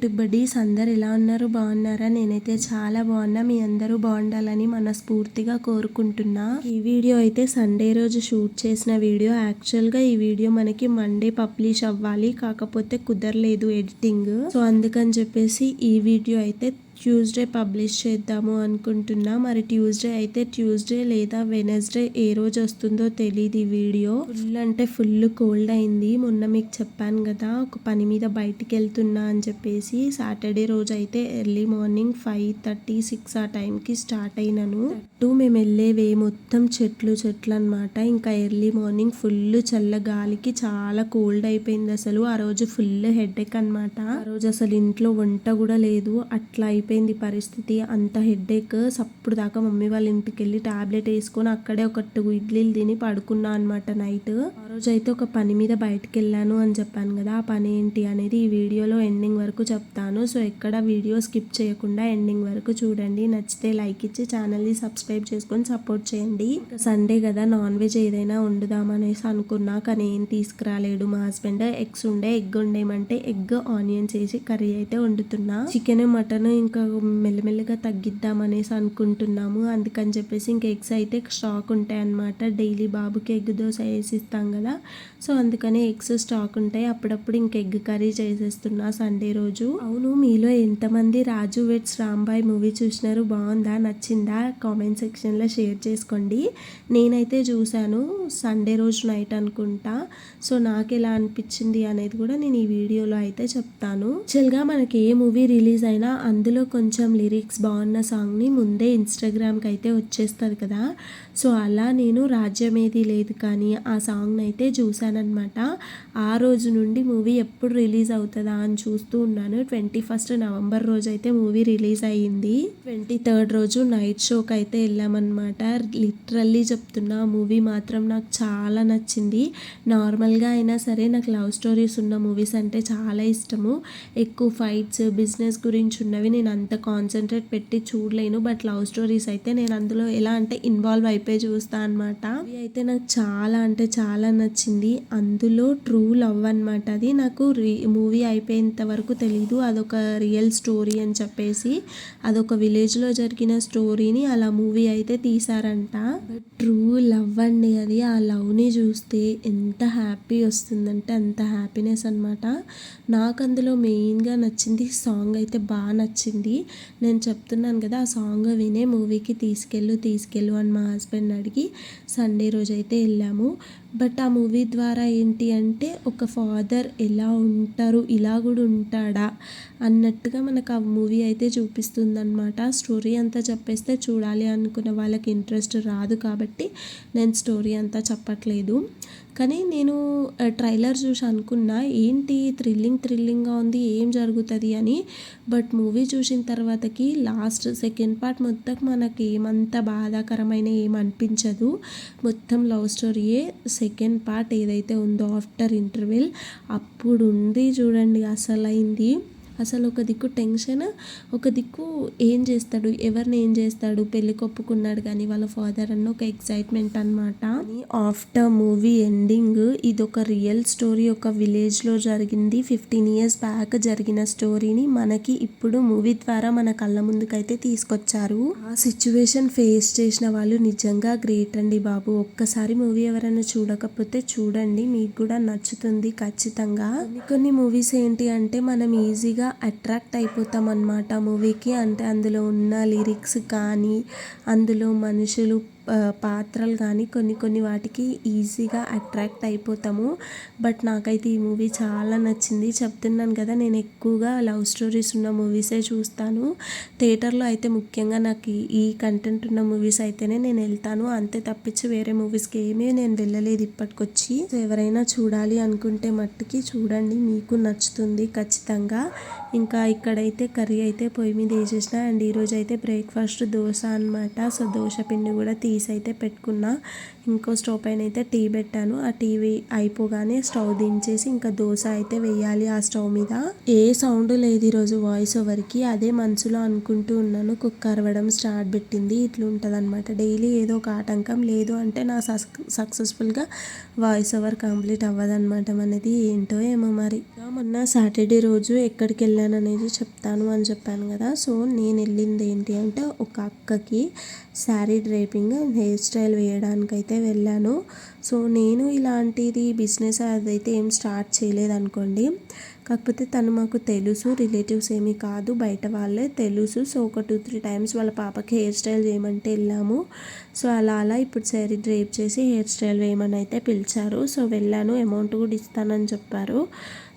YouTube buddies అందరు ఎలా ఉన్నారు బాగున్నారా? నేనైతే చాలా బాగున్నా. మీ అందరూ బాగుండాలని మనస్ఫూర్తిగా కోరుకుంటున్నా. ఈ వీడియో అయితే సండే రోజు షూట్ చేసిన వీడియో. యాక్చువల్గా ఈ వీడియో మనకి మండే పబ్లిష్ అవ్వాలి కాకపోతే కుదరలేదు ఎడిటింగ్. సో అందుకని చెప్పేసి ఈ వీడియో అయితే ట్యూస్డే పబ్లిష్ చేద్దాము అనుకుంటున్నా. మరి ట్యూస్డే అయితే ట్యూస్డే లేదా వెనస్డే ఏ రోజు వస్తుందో తెలియదు ఈ వీడియో. ఫుల్ అంటే ఫుల్ కోల్డ్ అయింది. మొన్న మీకు చెప్పాను కదా ఒక పని మీద బయటికి వెళ్తున్నా అని చెప్పేసి సాటర్డే రోజు అయితే early morning five thirty six ఆ టైంకి స్టార్ట్ అయినాను. అటు మేము వెళ్ళేవే మొత్తం చెట్లు చెట్లు అనమాట ఇంకా ఎర్లీ మార్నింగ్ ఫుల్ చల్ల గాలికి చాలా కోల్డ్ అయిపోయింది అసలు. ఆ రోజు ఫుల్ హెడేక్ అనమాట ఆ రోజు అసలు ఇంట్లో వంట కూడా లేదు. అట్లా అయిపోయింది పరిస్థితి. అంత హెడ్ఏక్ సప్పుడు దాకా మమ్మీ వాళ్ళ ఇంటికి వెళ్ళి టాబ్లెట్ వేసుకొని అక్కడే ఒక టూ ఇడ్లీలు తిని పడుకున్నా అనమాట నైట్. ఆ రోజు అయితే ఒక పని మీద బయటకు వెళ్ళాను అని చెప్పాను కదా. ఆ పని ఏంటి అనేది ఈ వీడియోలో ఎండింగ్ వరకు చెప్తాను. సో ఎక్కడ వీడియో స్కిప్ చేయకుండా ఎండింగ్ వరకు చూడండి. నచ్చితే లైక్ ఇచ్చి ఛానల్ని సబ్స్క్రైబ్ చేసుకొని సపోర్ట్ చేయండి. సండే కదా. నాన్ వెజ్ ఏదైనా వండుదామనేసి అనుకున్నా. కానీ ఏం తీసుకురాలేడు. మా హస్బెండ్ ఎగ్స్ ఉండే ఎగ్ ఉండేమంటే ఎగ్ ఆనియన్స్ వేసి కర్రీ అయితే వండుతున్నా. చికెన్ మటన్ ఇంకా మెల్లమెల్లగా తగ్గిద్దామనేసి అనుకుంటున్నాము. అందుకని చెప్పేసి ఇంకా ఎగ్స్ అయితే స్టాక్ ఉంటాయి అన్నమాట డైలీ బాబుకి ఎగ్ దోశ వేసిస్తాం కదా. సో అందుకనే ఎగ్స్ స్టాక్ ఉంటాయి. అప్పుడప్పుడు ఇంక ఎగ్ కర్రీ చేసేస్తున్నా సండే రోజు. అవును మీలో ఎంతమంది రాజు వెట్స్ రాంబాయ్ మూవీ చూసినారు? బాగుందా? నచ్చిందా? కామెంట్ సెక్షన్లో షేర్ చేసుకోండి. నేనైతే చూశాను సండే రోజు నైట్ అనుకుంటా. సో నాకు ఎలా అనిపించింది అనేది కూడా నేను ఈ వీడియోలో అయితే చెప్తాను. యాక్చువల్గా మనకి ఏ మూవీ రిలీజ్ అయినా అందులో కొంచెం లిరిక్స్ బాగున్న సాంగ్ని ముందే ఇన్స్టాగ్రామ్కి అయితే వచ్చేస్తుంది కదా. సో అలా నేను రాజ్యమేది లేదు కానీ ఆ సాంగ్ని అయితే చూశానమాట ఆ రోజు నుండి మూవీ ఎప్పుడు రిలీజ్ అవుతుందా అని చూస్తూ ఉన్నాను. ట్వంటీ ఫస్ట్ నవంబర్ రోజు అయితే మూవీ రిలీజ్ అయ్యింది. ట్వంటీ థర్డ్ రోజు నైట్ షోకి అయితే వెళ్ళామన్నమాట. లిటరల్లీ చెప్తున్నా మూవీ మాత్రం నాకు చాలా నచ్చింది. నార్మల్గా అయినా సరే నాకు లవ్ స్టోరీస్ ఉన్న మూవీస్ అంటే చాలా ఇష్టము. ఎక్కువ ఫైట్స్ బిజినెస్ గురించి ఉన్నవి నేను అంత కాన్సన్ట్రేట్ పెట్టి చూడలేను. బట్ లవ్ స్టోరీస్ అయితే నేను అందులో ఎలా అంటే ఇన్వాల్వ్ అయిపోయి చూస్తా అనమాట ఇది అయితే నాకు చాలా అంటే చాలా నచ్చింది. అందులో ట్రూ లవ్ అనమాట అది నాకు మూవీ అయిపోయేంత వరకు తెలీదు. అదొక రియల్ స్టోరీ అని చెప్పేసి అదొక విలేజ్లో జరిగిన స్టోరీని అలా మూవీ అయితే తీసారంట బట్ ట్రూ లవ్ అండి అది. ఆ లవ్ని చూస్తే ఎంత హ్యాపీ వస్తుందంటే అంత హ్యాపీనెస్ అనమాట నాకు అందులో మెయిన్గా నచ్చింది సాంగ్ అయితే బాగా నచ్చింది. నేను చెప్తున్నాను కదా ఆ సాంగ్ వినే మూవీకి తీసుకెళ్ళు తీసుకెళ్ళు అని మా హస్బెండ్ అడిగి సండే రోజు అయితే వెళ్ళాము. బట్ ఆ మూవీ ద్వారా ఏంటి అంటే ఒక ఫాదర్ ఎలా ఉంటారు ఇలా కూడా ఉంటాడా అన్నట్టుగా మనకు ఆ మూవీ అయితే చూపిస్తుందన్నమాట. స్టోరీ అంతా చెప్పేస్తే చూడాలి అనుకున్న వాళ్ళకి ఇంట్రెస్ట్ రాదు కాబట్టి నేను స్టోరీ అంతా చెప్పట్లేదు. కానీ నేను ట్రైలర్ చూసి అనుకున్నా ఏంటి థ్రిల్లింగ్ థ్రిల్లింగ్గా ఉంది ఏం జరుగుతుంది అని. బట్ మూవీ చూసిన తర్వాతకి లాస్ట్ సెకండ్ పార్ట్ మొత్తం మనకి ఏమంత బాధాకరమైన ఏం అనిపించదు. మొత్తం లవ్ స్టోరీయే సెకండ్ పార్ట్ ఏదైతే ఉందో ఆఫ్టర్ ఇంటర్వెల్ అప్పుడు ఉంది చూడండి అసలైంది. అసలు ఒక దిక్కు టెన్షన్ ఒక దిక్కు ఏం చేస్తాడు ఎవరిని ఏం చేస్తాడు పెళ్ళి కొప్పుకున్నాడు కానీ వాళ్ళ ఫాదర్ అన్న ఒక ఎక్సైట్మెంట్ అనమాట ఆఫ్టర్ మూవీ ఎండింగ్ ఇది ఒక రియల్ స్టోరీ ఒక విలేజ్లో జరిగింది. ఫిఫ్టీన్ ఇయర్స్ బ్యాక్ జరిగిన స్టోరీని మనకి ఇప్పుడు మూవీ ద్వారా మన కళ్ళ ముందుకైతే తీసుకొచ్చారు. ఆ సిచ్యువేషన్ ఫేస్ చేసిన వాళ్ళు నిజంగా గ్రేట్ అండి బాబు. ఒక్కసారి మూవీ ఎవరైనా చూడకపోతే చూడండి మీకు కూడా నచ్చుతుంది ఖచ్చితంగా. కొన్ని కొన్ని మూవీస్ ఏంటి అంటే మనం ఈజీగా అట్రాక్ట్ అయిపోతాం అన్నమాట మూవీకి అంటే అందులో ఉన్న లిరిక్స్ కానీ అందులో మనుషులు పాత్రలు కానీ కొన్ని కొన్ని వాటికి ఈజీగా అట్రాక్ట్ అయిపోతాము. బట్ నాకైతే ఈ మూవీ చాలా నచ్చింది. చెప్తున్నాను కదా నేను ఎక్కువగా లవ్ స్టోరీస్ ఉన్న మూవీసే చూస్తాను. థియేటర్లో అయితే ముఖ్యంగా నాకు ఈ- కంటెంట్ ఉన్న మూవీస్ అయితేనే నేను వెళ్తాను. అంతే తప్పించి వేరే మూవీస్కి ఏమీ నేను వెళ్ళలేదు ఇప్పటికొచ్చి. సో ఎవరైనా చూడాలి అనుకుంటే మట్టుకి చూడండి. మీకు నచ్చుతుంది ఖచ్చితంగా. ఇంకా ఇక్కడైతే కర్రీ అయితే పొయ్యి మీద వేసేసిన. అండ్ ఈరోజు అయితే బ్రేక్ఫాస్ట్ దోశ అన్నమాట. సో దోశ పిండి కూడా తీసి రైస్ అయితే పెట్టుకున్నా. ఇంకో స్టవ్ పైన అయితే టీ పెట్టాను. ఆ టీవీ అయిపోగానే స్టవ్ దించేసి ఇంకా దోశ అయితే వేయాలి ఆ స్టవ్ మీద. ఏ సౌండ్ లేదు ఈరోజు వాయిస్ ఓవర్కి. అదే మనసులో అనుకుంటూ ఉన్నాను. కుక్ అరవడం స్టార్ట్ పెట్టింది. ఇట్లా ఉంటుంది అనమాట డైలీ ఏదో ఒక ఆటంకం లేదు అంటే నా సక్సెస్ఫుల్గా వాయిస్ ఓవర్ కంప్లీట్ అవ్వదన్నమాట మనది. ఏంటో ఏమో మరి. మొన్న సాటర్డే రోజు ఎక్కడికి వెళ్ళాను అనేది చెప్తాను అని చెప్పాను కదా. సో నేను వెళ్ళింది ఏంటి అంటే ఒక అక్కకి. శారీ డ్రైపింగ్ హెయిర్ స్టైల్ వేయడానికైతే వెళ్ళాను. సో నేను ఇలాంటిది బిజినెస్ అదైతే ఏం స్టార్ట్ చేయలేదు అనుకోండి కాకపోతే తను మాకు తెలుసు రిలేటివ్స్ ఏమీ కాదు బయట వాళ్ళే తెలుసు. సో ఒక టూ త్రీ టైమ్స్ వాళ్ళ పాపకి హెయిర్ స్టైల్ చేయమంటే వెళ్ళాము. సో అలా అలా ఇప్పుడు శారీ డ్రేప్ చేసి హెయిర్ స్టైల్ వేయమని అయితే పిలిచారు. సో వెళ్ళాను అమౌంట్ కూడా ఇస్తానని చెప్పారు.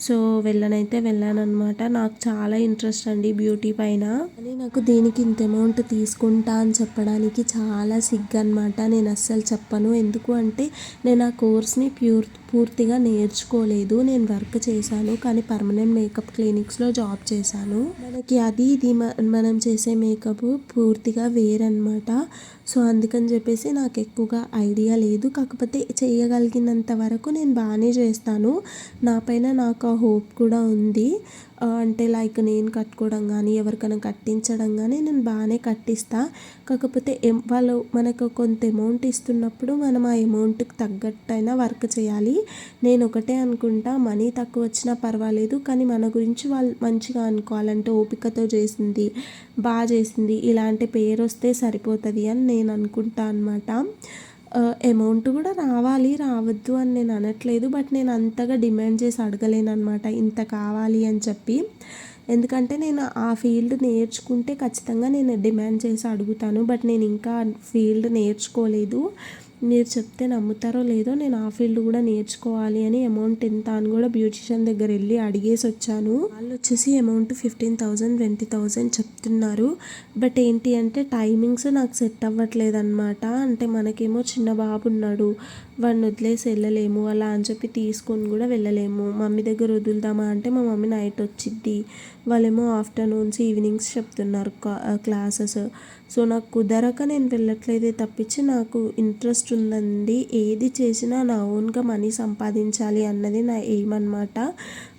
సో వెళ్ళనైతే వెళ్ళాను అనమాట నాకు చాలా ఇంట్రెస్ట్ అండి బ్యూటీ పైన. కానీ నాకు దీనికి ఇంత అమౌంట్ తీసుకుంటా అని చెప్పడానికి చాలా సిగ్గు అనమాట నేను అస్సలు చెప్పను. ఎందుకు అంటే నేను ఆ కోర్స్ని ప్యూర్ పూర్తిగా నేర్చుకోలేదు. నేను వర్క్ చేశాను కానీ పర్మనెంట్ మేకప్ క్లినిక్స్లో జాబ్ చేశాను. మనకి అది ఇది మనం చేసే మేకప్ పూర్తిగా వేరనమాట సో అందుకని చెప్పేసి నాకు ఎక్కువగా ఐడియా లేదు. కాకపోతే చేయగలిగినంత వరకు నేను బాగానే చేస్తాను. నా పైన నాకు ఆ హోప్ కూడా ఉంది. అంటే లైక్ నేను కట్టుకోవడం కానీ ఎవరికైనా కట్టించడం కానీ నేను బాగానే కట్టిస్తా. కాకపోతే వాళ్ళు మనకు కొంత అమౌంట్ ఇస్తున్నప్పుడు మనం ఆ అమౌంట్కి తగ్గట్టయినా వర్క్ చేయాలి. నేను ఒకటే అనుకుంటా మనీ తక్కువ వచ్చినా పర్వాలేదు కానీ మన గురించి వాళ్ళు మంచిగా అనుకోవాలంటే ఓపికతో చేసింది బాగా చేసింది ఇలాంటి పేరు వస్తే సరిపోతుంది అని నేను అనుకుంటా అనమాట అమౌంట్ కూడా రావాలి రావద్దు అని నేను అనట్లేదు బట్ నేను అంతగా డిమాండ్ చేసి అడగలేను అనమాట ఇంత కావాలి అని చెప్పి. ఎందుకంటే నేను ఆ ఫీల్డ్ నేర్చుకుంటే ఖచ్చితంగా నేను డిమాండ్ చేసి అడుగుతాను బట్ నేను ఇంకా ఫీల్డ్ నేర్చుకోలేదు. మీరు చెప్తే నమ్ముతారో లేదో నేను ఆ ఫీల్డ్ కూడా నేర్చుకోవాలి అని అమౌంట్ ఎంత అని కూడా బ్యూటిషియన్ దగ్గర వెళ్ళి అడిగేసి వచ్చాను. వాళ్ళు వచ్చేసి amount fifteen thousand twenty thousand చెప్తున్నారు. బట్ ఏంటి అంటే టైమింగ్స్ నాకు సెట్ అవ్వట్లేదు అనమాట అంటే మనకేమో చిన్న బాబు ఉన్నాడు. వాడిని వదిలేసి వెళ్ళలేము. అలా అని చెప్పి తీసుకొని కూడా వెళ్ళలేము. మమ్మీ దగ్గర వదులుదామా అంటే మా మమ్మీ నైట్ వచ్చిద్ది. వాళ్ళేమో ఆఫ్టర్నూన్స్ ఈవినింగ్స్ చెప్తున్నారు క్లాసెస్ సో నాకు కుదరక నేను వెళ్ళట్లేదే తప్పించి నాకు ఇంట్రెస్ట్ ఉందండి. ఏది చేసినా నా ఓన్గా మనీ సంపాదించాలి అన్నది నా ఎయిమ్ అనమాట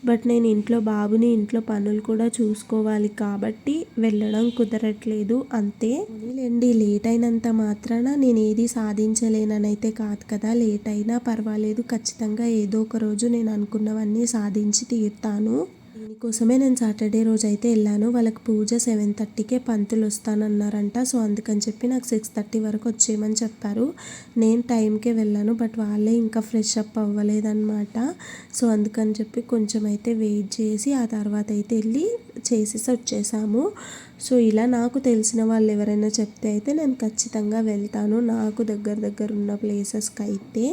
బట్ నేను ఇంట్లో బాబుని ఇంట్లో పనులు కూడా చూసుకోవాలి కాబట్టి వెళ్ళడం కుదరట్లేదు. అంతే. లేండి లేట్ అయినంత మాత్రాన నేను ఏది సాధించలేననైతే కాదు కదా. లేట్ అయినా పర్వాలేదు. ఖచ్చితంగా ఏదో ఒక రోజు నేను అనుకున్నవన్నీ సాధించి తీరుతాను. కోసమే నేను సాటర్డే రోజు అయితే వెళ్ళాను. వాళ్ళకి పూజ సెవెన్ థర్టీకే పంతులు వస్తానన్నారంట. సో అందుకని చెప్పి నాకు సిక్స్ థర్టీ వరకు వచ్చేయమని చెప్పారు. నేను టైంకే వెళ్ళాను బట్ వాళ్ళే ఇంకా ఫ్రెష్ అప్ అవ్వలేదన్నమాట. సో అందుకని చెప్పి కొంచెం అయితే వెయిట్ చేసి ఆ తర్వాత అయితే వెళ్ళి చేసేసి వచ్చేసాము. సో ఇలా నాకు తెలిసిన వాళ్ళు ఎవరైనా చెప్తే అయితే నేను ఖచ్చితంగా వెళ్తాను. నాకు దగ్గర దగ్గర ఉన్న ప్లేసెస్కి అయితే.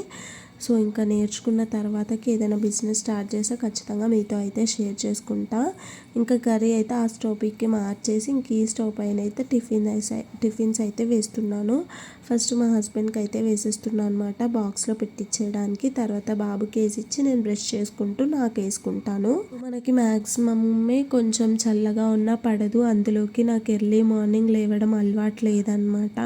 సో ఇంకా నేర్చుకున్న తర్వాతకి ఏదైనా బిజినెస్ స్టార్ట్ చేస్తే ఖచ్చితంగా మీతో అయితే షేర్ చేసుకుంటా. ఇంకా కర్రీ అయితే ఆ స్టోవ్కి మార్చేసి ఇంక ఈ స్టవ్ పైన అయితే టిఫిన్ టిఫిన్స్ అయితే వేస్తున్నాను. ఫస్ట్ మా హస్బెండ్కి అయితే వేసేస్తున్నాను అనమాట బాక్స్లో పెట్టించేయడానికి తర్వాత బాబుకి వేసి ఇచ్చి నేను బ్రష్ చేసుకుంటూ నాకు వేసుకుంటాను. మనకి మ్యాక్సిమమే కొంచెం చల్లగా ఉన్నా పడదు. అందులోకి నాకు ఎర్లీ మార్నింగ్ లేవడం అలవాటు లేదనమాట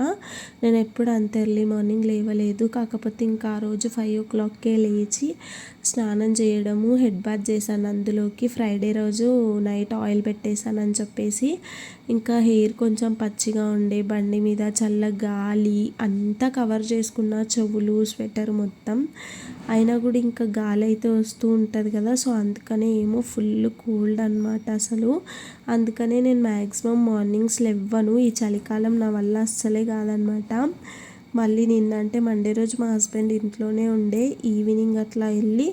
నేను ఎప్పుడు అంత ఎర్లీ మార్నింగ్ లేవలేదు. కాకపోతే ఇంకా ఆ రోజు ఫైవ్ ఓ క్లాక్కే లేచి స్నానం చేయడము హెడ్ బాత్ చేశాను. అందులోకి ఫ్రైడే రోజు నైట్ ఆయిల్ పెట్టేశానని చెప్పేసి ఇంకా హెయిర్ కొంచెం పచ్చిగా ఉండే బండి మీద చల్ల గాలి అంతా కవర్ చేసుకున్న చెవులు స్వెటర్ మొత్తం. అయినా కూడా ఇంకా గాలి అయితే వస్తూ ఉంటుంది కదా సో అందుకనే ఏమో ఫుల్ కోల్డ్ అనమాట అసలు. అందుకనే నేను మ్యాక్సిమం మార్నింగ్స్ లెవ్వను. ఈ చలికాలం నా వల్ల అస్సలే కాదనమాట మళ్ళీ నిన్న అంటే మండే రోజు మా హస్బెండ్ ఇంట్లోనే ఉండే ఈవినింగ్ అట్లా వెళ్ళి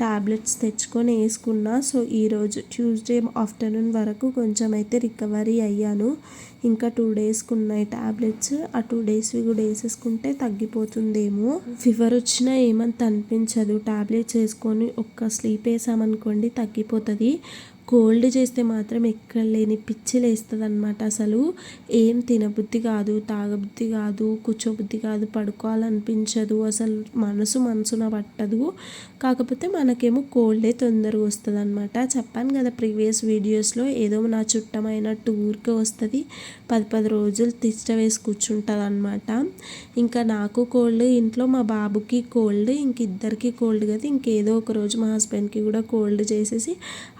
ట్యాబ్లెట్స్ తెచ్చుకొని వేసుకున్నా. సో ఈరోజు ట్యూస్డే ఆఫ్టర్నూన్ వరకు కొంచెం అయితే రికవరీ అయ్యాను. ఇంకా టూ డేస్కి ఉన్నాయి ట్యాబ్లెట్స్ ఆ టూ డేస్వి కూడా వేసేసుకుంటే తగ్గిపోతుందేమో. ఫీవర్ వచ్చినా ఏమంత అనిపించదు. ట్యాబ్లెట్స్ వేసుకొని ఒక్క స్లీప్ వేసామనుకోండి తగ్గిపోతుంది. కోల్డ్ చేస్తే మాత్రం ఎక్కడ లేని పిచ్చి లేస్తుంది అనమాట అసలు ఏం తినబుద్ధి కాదు తాగబుద్ధి కాదు కూర్చోబుద్ధి కాదు పడుకోవాలనిపించదు అసలు మనసు మనసున పట్టదు. కాకపోతే మనకేమో కోల్డే తొందరగా వస్తుంది అనమాట చెప్పాను కదా ప్రీవియస్ వీడియోస్లో ఏదో నా చుట్టమైన టూర్కి వస్తుంది పది పది రోజులు తిష్ట వేసి కూర్చుంటుంది అనమాట ఇంకా నాకు కోల్డ్ ఇంట్లో మా బాబుకి కోల్డ్ ఇంక ఇద్దరికి కోల్డ్ కదా ఇంకేదో ఒక రోజు మా హస్బెండ్కి కూడా కోల్డ్ చేసేసి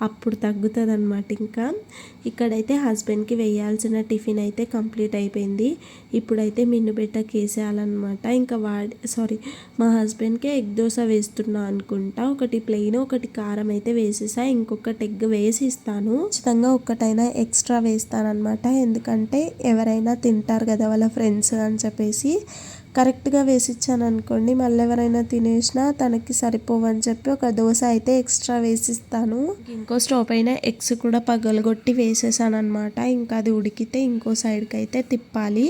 అప్పుడు తగ్గుతుంది అనమాట ఇంకా. ఇక్కడైతే హస్బెండ్కి వేయాల్సిన టిఫిన్ అయితే కంప్లీట్ అయిపోయింది. ఇప్పుడైతే మిన్ను బిడ్డ కేసేయాలన్నమాట. ఇంకా వాడి సారీ మా హస్బెండ్కి ఎగ్ దోశ వేస్తున్నా అనుకుంటా. ఒకటి ప్లెయిన్ ఒకటి కారం అయితే వేసేసా. ఇంకొకటి ఎగ్ వేసి ఇస్తాను ఖచ్చితంగా ఒక్కటైనా ఎక్స్ట్రా వేస్తానమాట ఎందుకంటే ఎవరైనా తింటారు కదా వాళ్ళ ఫ్రెండ్స్ అని చెప్పేసి. కరెక్ట్గా వేసిచ్చాను అనుకోండి మళ్ళీ ఎవరైనా తినేసినా తనకి సరిపోవని చెప్పి ఒక దోశ అయితే ఎక్స్ట్రా వేసిస్తాను. ఇంకో స్టవ్ పైన ఎగ్స్ కూడా పగలగొట్టి వేసేసాను అనమాట ఇంకా అది ఉడికితే ఇంకో సైడ్కి అయితే తిప్పాలి.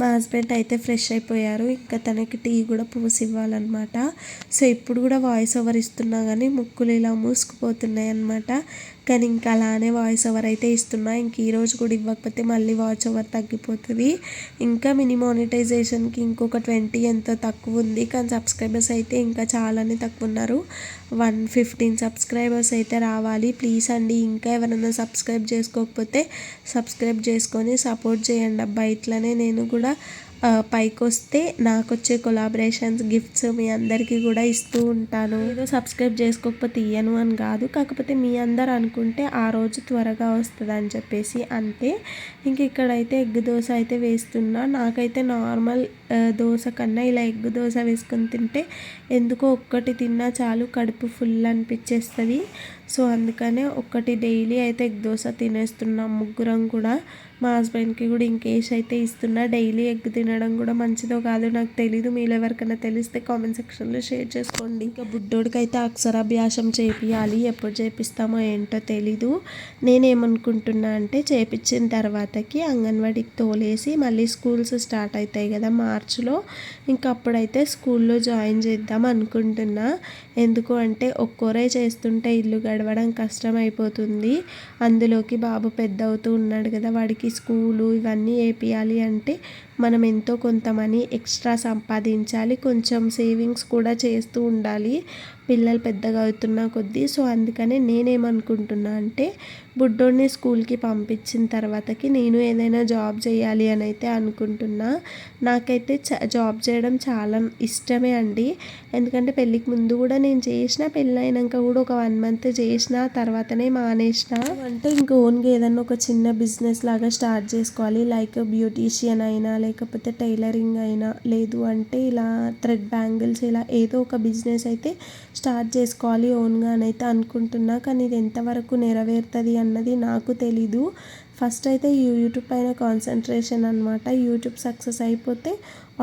మా హస్బెండ్ అయితే ఫ్రెష్ అయిపోయారు. ఇంకా తనకి టీ కూడా పూసి ఇవ్వాలన్నమాట సో ఇప్పుడు కూడా వాయిస్ ఓవర్ ఇస్తున్నా కానీ ముక్కులు ఇలా మూసుకుపోతున్నాయి అనమాట కానీ ఇంకా అలానే వాయిస్ ఓవర్ అయితే ఇస్తున్నా. ఇంక ఈరోజు కూడా ఇవ్వకపోతే మళ్ళీ వాచ్ ఓవర్ తగ్గిపోతుంది. ఇంకా మినీ మానిటైజేషన్కి ఇంకొక ట్వంటీ ఎంతో తక్కువ ఉంది. కానీ సబ్స్క్రైబర్స్ అయితే ఇంకా చాలానే తక్కువ ఉన్నారు. వన్ ఫిఫ్టీన్ సబ్స్క్రైబర్స్ అయితే రావాలి. ప్లీజ్ అండి ఇంకా ఎవరైనా సబ్స్క్రైబ్ చేసుకోకపోతే సబ్స్క్రైబ్ చేసుకొని సపోర్ట్ చేయండి అబ్బా. ఇట్లనే నేను కూడా పైకి వస్తే నాకు వచ్చే కొలాబరేషన్స్ గిఫ్ట్స్ మీ అందరికీ కూడా ఇస్తూ ఉంటాను. ఏదో సబ్స్క్రైబ్ చేసుకోకపోతే ఇయ్యను అని కాదు. కాకపోతే మీ అందరు అనుకుంటే ఆ రోజు త్వరగా వస్తుంది అని చెప్పేసి అంతే. ఇంక ఇక్కడైతే ఎగ్ దోశ అయితే వేస్తున్నా. నాకైతే నార్మల్ దోశ కన్నా ఇలా ఎగ్ దోశ వేసుకొని తింటే ఎందుకో ఒక్కటి తిన్నా చాలు కడుపు ఫుల్ అనిపించేస్తుంది. సో అందుకనే ఒక్కటి డైలీ అయితే ఎగ్ దోశ తినేస్తున్నాం ముగ్గురం కూడా. మా హస్బెండ్కి కూడా ఇంకేస్ అయితే ఇస్తున్నా. డైలీ ఎగ్ తినడం కూడా మంచిదో కాదో నాకు తెలీదు. మీరు ఎవరికైనా తెలిస్తే కామెంట్ సెక్షన్లో షేర్ చేసుకోండి. ఇంకా బుడ్డోడికి అయితే అక్షరాభ్యాసం చేపియాలి. ఎప్పుడు చేపిస్తామో ఏంటో తెలీదు. నేనేమనుకుంటున్నా అంటే చేపించిన తర్వాతకి అంగన్వాడికి తోలేసి మళ్ళీ స్కూల్స్ స్టార్ట్ అవుతాయి కదా మార్చిలో. ఇంకా అప్పుడైతే స్కూల్లో జాయిన్ చేద్దాం అనుకుంటున్నా. ఎందుకు అంటే ఒక్కోరే చేస్తుంటే ఇల్లు గడవడం కష్టం అయిపోతుంది అందులోకి బాబు పెద్ద అవుతూ ఉన్నాడు కదా వాడికి స్కూలు ఇవన్నీ వేపియాలి అంటే మనం ఎంతో కొంత మనీ ఎక్స్ట్రా సంపాదించాలి. కొంచెం సేవింగ్స్ కూడా చేస్తూ ఉండాలి. పిల్లలు పెద్దగా అవుతున్న కొద్దీ సో అందుకనే నేనేమనుకుంటున్నా అంటే బుడ్డోడిని స్కూల్కి పంపించిన తర్వాతకి నేను ఏదైనా జాబ్ చేయాలి అని అయితే అనుకుంటున్నా. నాకైతే జాబ్ చేయడం చాలా ఇష్టమే అండి. ఎందుకంటే పెళ్ళికి ముందు కూడా నేను చేసిన పెళ్ళి అయినాక కూడా ఒక వన్ మంత్ చేసిన తర్వాతనే మానేసిన. అంటే ఇంకా ఓన్గా ఏదైనా ఒక చిన్న బిజినెస్ లాగా స్టార్ట్ చేసుకోవాలి. లైక్ బ్యూటీషియన్ అయినా లేకపోతే టైలరింగ్ అయినా లేదు అంటే ఇలా థ్రెడ్ బ్యాంగిల్స్ ఇలా ఏదో ఒక బిజినెస్ అయితే స్టార్ట్ చేసుకోవాలి ఓన్గా అని అయితే అనుకుంటున్నా కానీ ఇది ఎంతవరకు నెరవేరుతుంది అన్నది నాకు తెలీదు. ఫస్ట్ అయితే యూట్యూబ్ పైన కాన్సన్ట్రేషన్ అనమాట యూట్యూబ్ సక్సెస్ అయిపోతే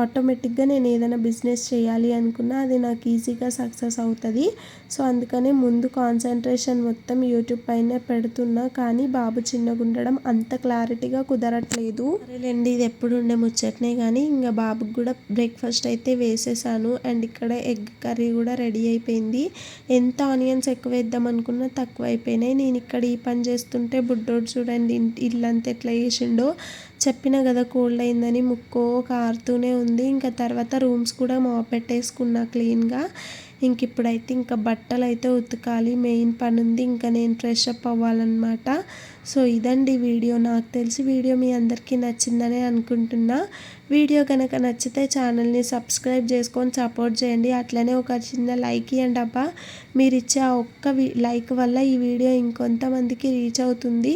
ఆటోమేటిక్గా నేను ఏదైనా బిజినెస్ చేయాలి అనుకున్నా అది నాకు ఈజీగా సక్సెస్ అవుతుంది. సో అందుకనే ముందు కాన్సన్ట్రేషన్ మొత్తం యూట్యూబ్ పైనే పెడుతున్నా. కానీ బాబు చిన్నగా ఉండడం అంత క్లారిటీగా కుదరట్లేదు. సరేలేండి ఇది ఎప్పుడు ఉండే ముచ్చట్నే కానీ ఇంకా బాబుకి కూడా బ్రేక్ఫాస్ట్ అయితే వేసేసాను. అండ్ ఇక్కడ ఎగ్ కర్రీ కూడా రెడీ అయిపోయింది. ఎంత ఆనియన్స్ ఎక్కువ వేద్దాం అనుకున్నా తక్కువ అయిపోయినాయి. నేను ఇక్కడ ఈ పని చేస్తుంటే బుడ్డోడు చూడండి ఇంటి ఇల్లంతా ఎట్లా చేసిండో చెప్పిన కదా కోల్డ్ అయిందని ముక్కో కారుతూనే ఉంది. ఇంకా తర్వాత రూమ్స్ కూడా పెట్టేసుకున్నా క్లీన్గా. ఇంక ఇప్పుడైతే ఇంకా బట్టలు అయితే ఉతకాలి. మెయిన్ పని ఉంది ఇంకా నేను ఫ్రెష్ అప్ అవ్వాలన్నమాట. సో ఇదండి వీడియో. నాకు తెలిసి వీడియో మీ అందరికీ నచ్చిందని అనుకుంటున్నా. వీడియో కనుక నచ్చితే ఛానల్ని సబ్స్క్రైబ్ చేసుకొని సపోర్ట్ చేయండి. అట్లనే ఒక చిన్న లైక్ ఇవ్వండి అబ్బా. మీరు ఇచ్చే ఆ ఒక్క లైక్ వల్ల ఈ వీడియో ఇంకొంతమందికి రీచ్ అవుతుంది.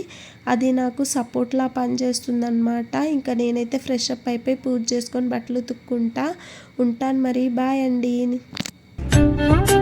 అది నాకు సపోర్ట్లా పనిచేస్తుంది అనమాట ఇంకా నేనైతే ఫ్రెష్ అప్ అయిపోయి పూజ చేసుకొని బట్టలు ఉతుక్కుంటా ఉంటాను మరి. బాయ్ అండి. Thank you.